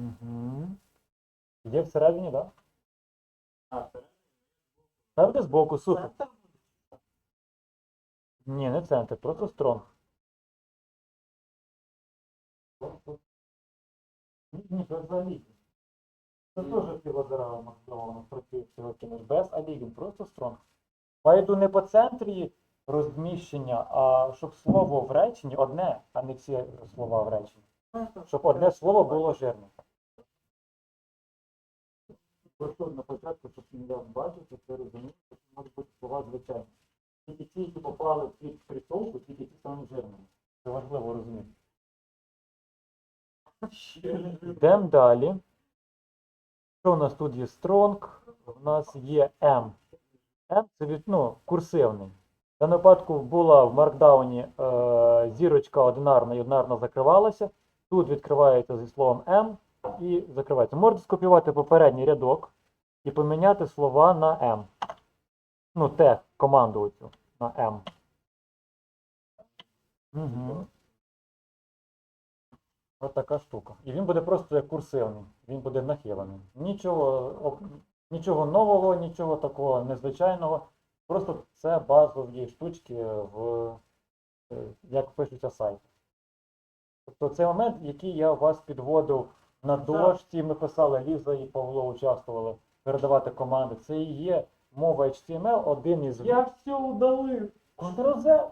Угу. Є всередині, так? А, це Ставте збоку, супер. центр? Ні, не центр, просто стронг. Ні, ні, це взагалі. Це теж філозера можливо працює сьогодні без алігін, просто стронг. Має йду не по центрі розміщення, а щоб слово в реченні одне, а не всі слова в реченні. Щоб одне слово було жирне. На початку, щоб я бачив, щоб ви розуміли, що це можуть бути слова звичайні. Тільки ті, які попали в під присовку, тільки ті самі жирними. Це важливо розуміти. Йдемо далі. Що у нас тут є strong? У нас є M. M це від, ну, курсивний. Даному випадку була в маркдауні е, зірочка одинарна і одинарна закривалася. Тут відкривається зі словом M і закривається. Можете скопіювати попередній рядок і поміняти слова на M. Ну, те, команду оцю на M. Угу. Ось така штука. І він буде просто як курсивний, він буде нахилений. Нічого, нічого нового, нічого такого незвичайного. Просто це базові штучки, в, е, як пишуться сайти. Тобто цей момент, який я вас підводив на дошці, ми писали, Ліза і Павло участвували, передавати команди. Це і є мова HTML, один із Я все удалив. Ctrl-Z.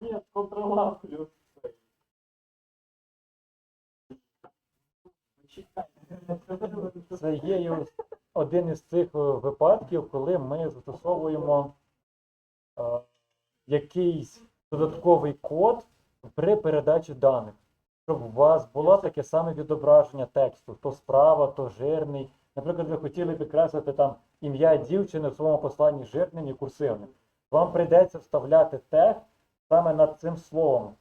Ні, контролав плюс. Це є один із цих е, випадків, коли ми застосовуємо е, якийсь додатковий код при передачі даних, щоб у вас було таке саме відображення тексту, то справа, то жирний. Наприклад, ви хотіли підкреслити там ім'я дівчини в своєму посланні жирним і курсивним. Вам прийдеться вставляти тег саме над цим словом,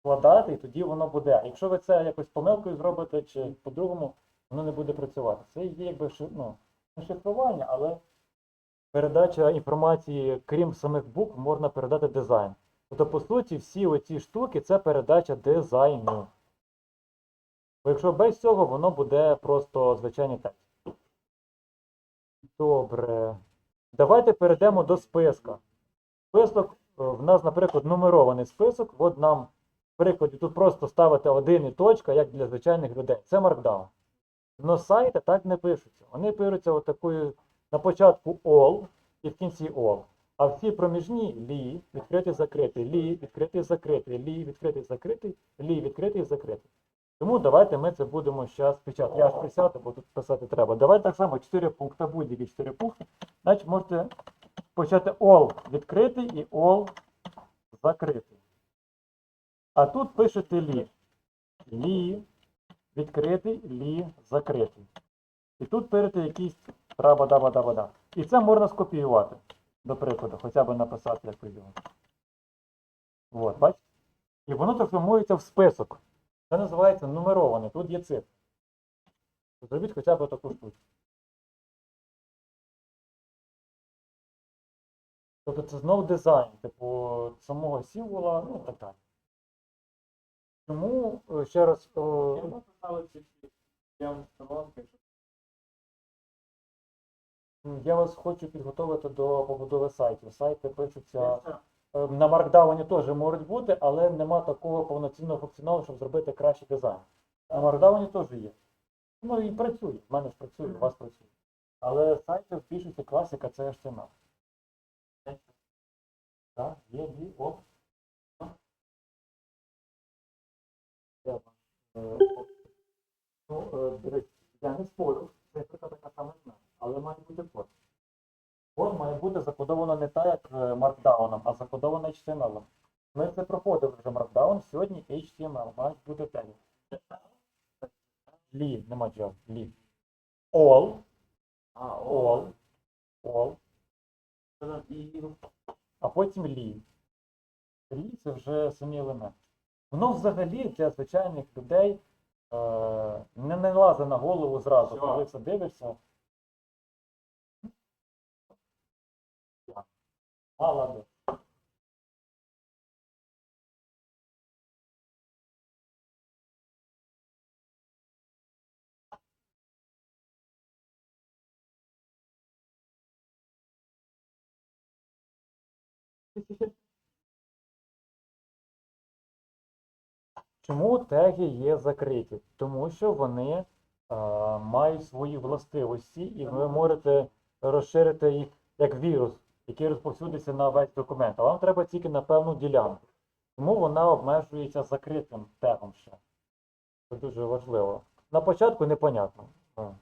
вкладати, і тоді воно буде. Якщо ви це якось помилкою зробите чи по-другому, воно не буде працювати. Це є якби ну, не шифрування, але передача інформації, крім самих букв, можна передати дизайн. Тобто, по суті, всі оці штуки це передача дизайну. Бо якщо без цього, воно буде просто звичайний текст. Добре. Давайте перейдемо до списка. Список, е, в нас, наприклад, нумерований список. От нам, в прикладі, тут просто ставити один і точка, як для звичайних людей. Це маркдаун. Но сайти так не пишуться. Вони пишуться отакою на початку all і в кінці all. А всі проміжні лі, відкритий, закритий, лі, відкритий, закритий, лі, відкритий, закритий, лі, відкритий, закритий. Тому давайте ми це будемо зараз печатати. Я ж присяду, бо тут писати треба. Давайте так само 4 пункти, будь-які 4 пункти. Значить, можете почати all відкритий і all закритий. А тут пишете лі. Лі, відкритий, лі, закритий. І тут пишете якийсь траба-даба-даба-да. І це можна скопіювати, до прикладу, хоча б написати якось його. От, бачите? І воно трансформується в список. Це називається нумерований. Тут є цифри. Зробіть хоча б таку штуку. Тобто це знов дизайн, типу самого символа, ну так далі. Тому е, ще раз. е, Я всі. Я вас хочу підготувати до побудови сайтів. Сайти пишуться на маркдауні теж можуть бути, але нема такого повноцінного функціоналу, щоб зробити кращий дизайн. На маркдауні теж є. Ну і працює. В мене ж працює, у вас працює. Але сайти в більшості класика це HTML. Так, є дві оп. Е, Ну, е, дивіться, я не спорю, цифра така сама мене, але має бути код. Код має бути закодовано не так, як маркдауном, HTML. Ми це проходили вже маркдаун, сьогодні HTML, мають бути теги. Лі, нема джав, лі. All, А, all, all, а потім лі. Лі це вже самі елементи. Воно взагалі для звичайних людей е, не налазить на голову зразу, Що? коли це дивишся. Молодець. Чому теги є закриті? Тому що вони е, мають свої властивості, і ви можете розширити їх як вірус, який розповсюдиться на весь документ. А вам треба тільки на певну ділянку. Тому вона обмежується закритим тегом ще. Це дуже важливо. На початку непонятно. В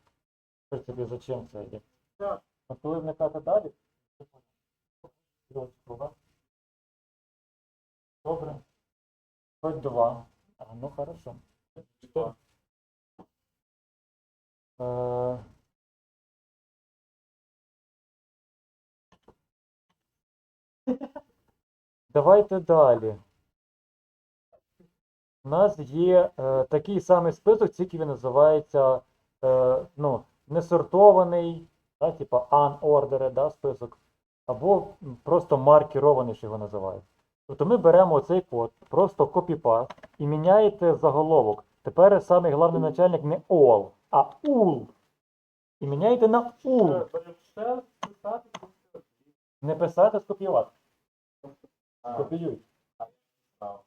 принципі, за чим це є. А коли вникати далі. Добре. Хоч два. А, ну хорошо. Чотири. Е, Давайте далі. У нас є е, такий самий список, тільки він називається е, ну, несортований, да, типа unordered да, список, або просто маркірований, що його називають. Тобто ми беремо цей код, просто копіпаст і міняєте заголовок. Тепер самий головний начальник не all, а ул. І міняєте на ул. Не писати, скопіювати. А, Копіюй. так.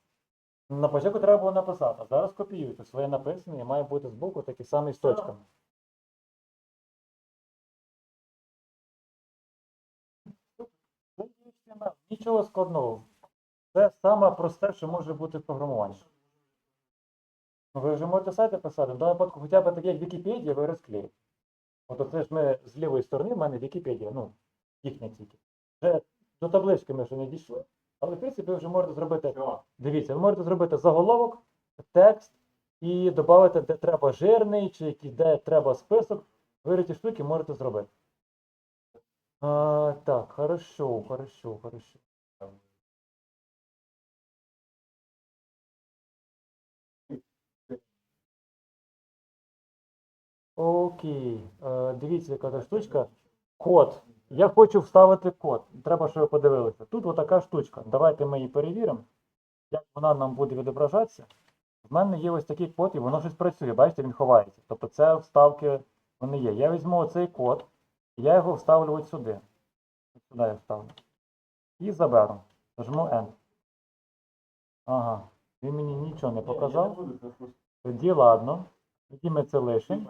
На початку треба було написати, а зараз копіюйте. Своє написане і має бути збоку такий самий з точками. Нічого складного. Це саме просте, що може бути в програмуванні. Ну, Ви вже можете сайти писати, в даному випадку хоча б таке, як Вікіпедія, ви розклеїте. От оце ж ми з лівої сторони, в мене Вікіпедія, ну, їхня тільки. Вже до таблички ми ще не дійшли, але в принципі ви вже можете зробити. Дивіться, ви можете зробити заголовок, текст і додати, де треба жирний, чи де треба список. Ви ці штуки можете зробити. А, так, хорошо, хорошо, хорошо. Окей, е, дивіться, яка та штучка. Код. Я хочу вставити код. Треба, щоб ви подивилися. Тут отака штучка. Давайте ми її перевіримо, як вона нам буде відображатися. В мене є ось такий код, і воно щось працює. Бачите, він ховається. Тобто це вставки вони є. Я візьму оцей код, я його вставлю ось сюди. Ось сюди я вставлю. І заберу. Нажму N. Ага. Він мені нічого не показав. це. Тоді ладно. Тоді ми це лишимо.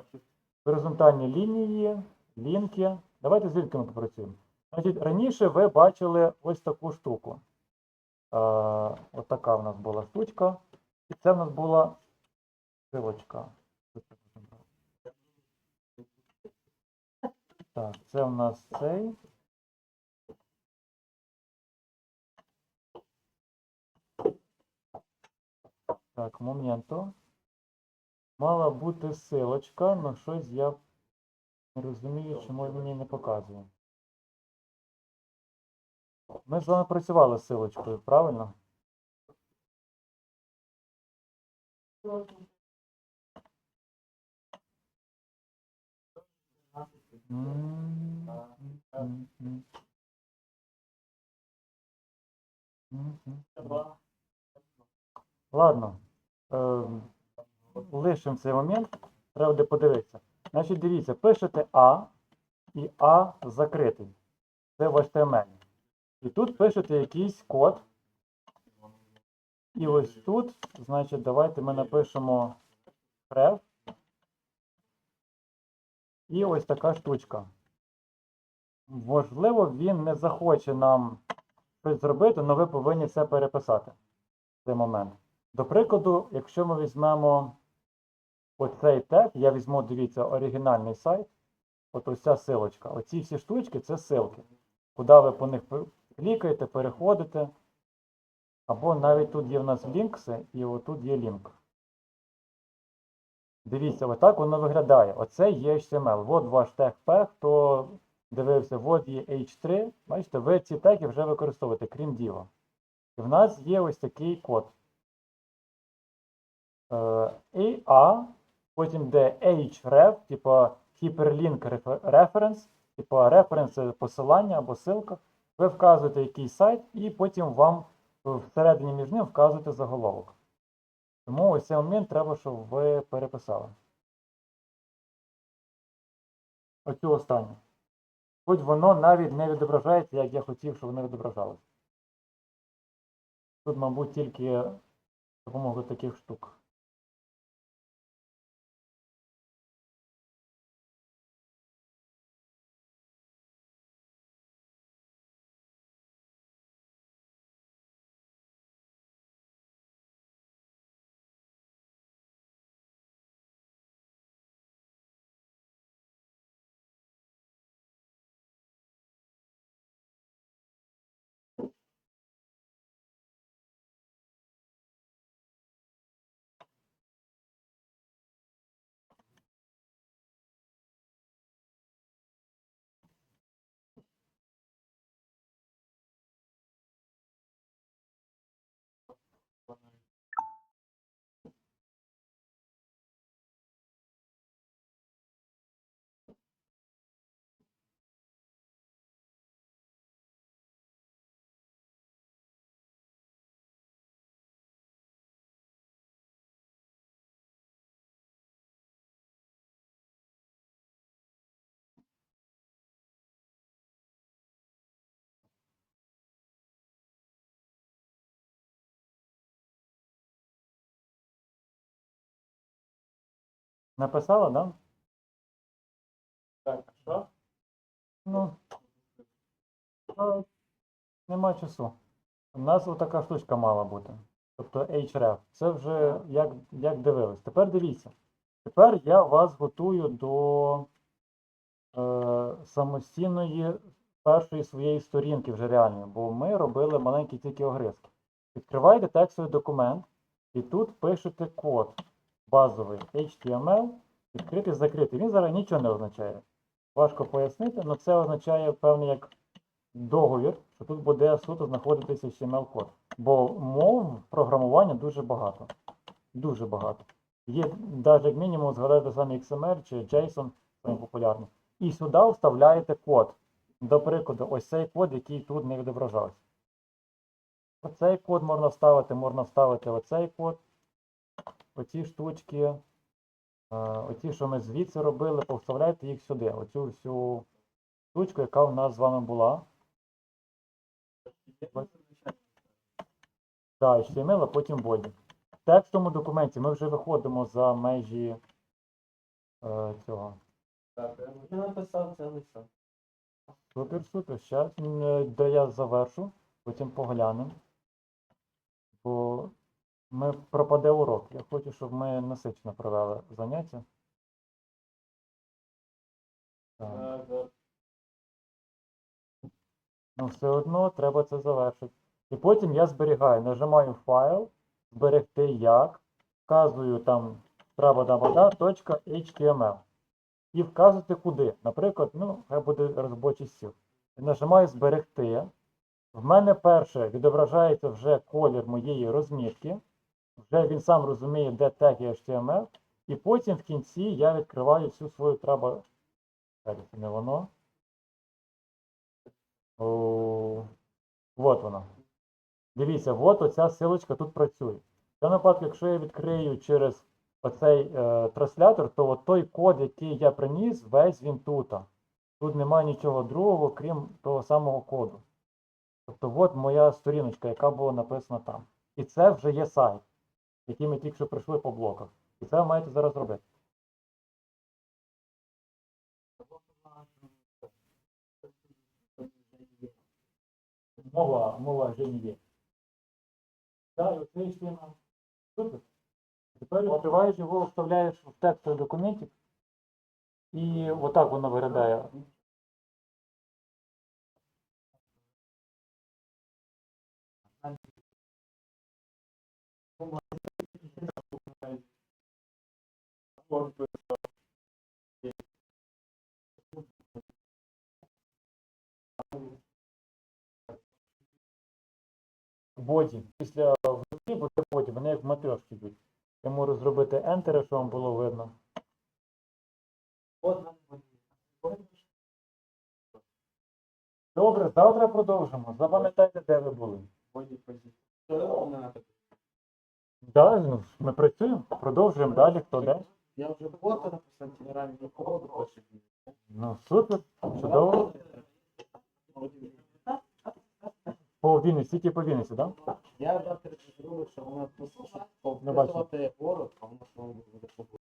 Горизонтальні лінії, лінки. Давайте з лінками попрацюємо. Значить, раніше ви бачили ось таку штуку. Ось така в нас була штучка. І це в нас була силочка. Так, це в нас цей. Так, моменто. Мала бути силочка, але щось я не розумію, чому мені не показує. Ми з вами працювали з силочкою, правильно? Ладно. Ем, лишимо цей момент. Треба буде подивитися. Значить, дивіться, пишете А і А закритий. Це в HTML. І тут пишете якийсь код. І ось тут, значить, давайте ми напишемо ref. І ось така штучка. Можливо, він не захоче нам щось зробити, але ви повинні це переписати в цей момент. До прикладу, якщо ми візьмемо оцей тег, я візьму, дивіться, оригінальний сайт, от ось ця силочка. Оці всі штучки це силки. Куди ви по них клікаєте, переходите. Або навіть тут є в нас лінкси, і отут є лінк. Дивіться, отак воно виглядає. Оце є HTML. От ваш тег P, хто дивився, от є H3. Бачите, ви ці теги вже використовуєте, крім діла. І в нас є ось такий код. Е, і A, потім де href, типа hyperlink reference, типа референс посилання або ссылка. Ви вказуєте якийсь сайт, і потім вам всередині між ним вказуєте заголовок. Тому ось цей момент треба, щоб ви переписали. Оцю останню. Хоч воно навіть не відображається, як я хотів, щоб воно відображалося. Тут, мабуть, тільки з допомогою таких штук. Написала, да? Так, що? Ну, а, нема часу. У нас отака штучка мала бути. Тобто href. Це вже як, як дивились. Тепер дивіться. Тепер я вас готую до е, самостійної першої своєї сторінки вже реальної, бо ми робили маленькі тільки огризки. Відкриваєте текстовий документ і тут пишете код базовий HTML, відкритий, закритий. Він зараз нічого не означає. Важко пояснити, але це означає певний як договір, що тут буде суто знаходитися HTML-код. Бо мов програмування дуже багато. Дуже багато. Є навіть як мінімум згадайте самі XML чи JSON, самі популярні. І сюди вставляєте код. До прикладу, ось цей код, який тут не відображався. Оцей код можна вставити, можна вставити оцей код. Оці штучки. Е, Оці, що ми звідси робили, повставляйте їх сюди. Оцю всю штучку, яка в нас з вами була. Так, HTML, а потім body. В текстовому документі ми вже виходимо за межі е, цього. Так, я написав це лише. Супер, супер. Зараз, де я завершу, потім поглянемо. Бо ми пропаде урок. Я хочу, щоб ми насичено провели заняття. Так. Ну, все одно треба це завершити. І потім я зберігаю, нажимаю файл, зберегти як, вказую там .html і вказувати куди. Наприклад, ну, хай буде робочий стіл. Нажимаю зберегти. В мене перше відображається вже колір моєї розмітки. Вже він сам розуміє, де тег HTML. І потім в кінці я відкриваю всю свою треба. Це не воно. От вона. Дивіться, от оця силочка тут працює. В цьому випадку, якщо я відкрию через оцей е, транслятор, то от той код, який я приніс, весь він тут. Тут немає нічого другого, крім того самого коду. Тобто, от моя сторіночка, яка була написана там. І це вже є сайт, який ми тільки що пройшли по блоках. І це ви маєте зараз робити. Мова, мова вже не є. Так, і оце HTML. Супер. Тепер відкриваєш його, вставляєш в текстовий документик, і отак воно виглядає. Боді. Після буде боді, вони як матрешки йдуть. Я можу зробити Enter, щоб вам було видно. Добре, завтра продовжимо. Запам'ятайте, де ви були. Що? Да, ми працюємо, продовжуємо далі, хто де. Я вже фото написав, генеральний коду хоче. Ну, супер, чудово. По Вінниці, тільки по Вінниці, так? Да? Я завтра зроблю, що вона послухає, повписувати город, а воно знову буде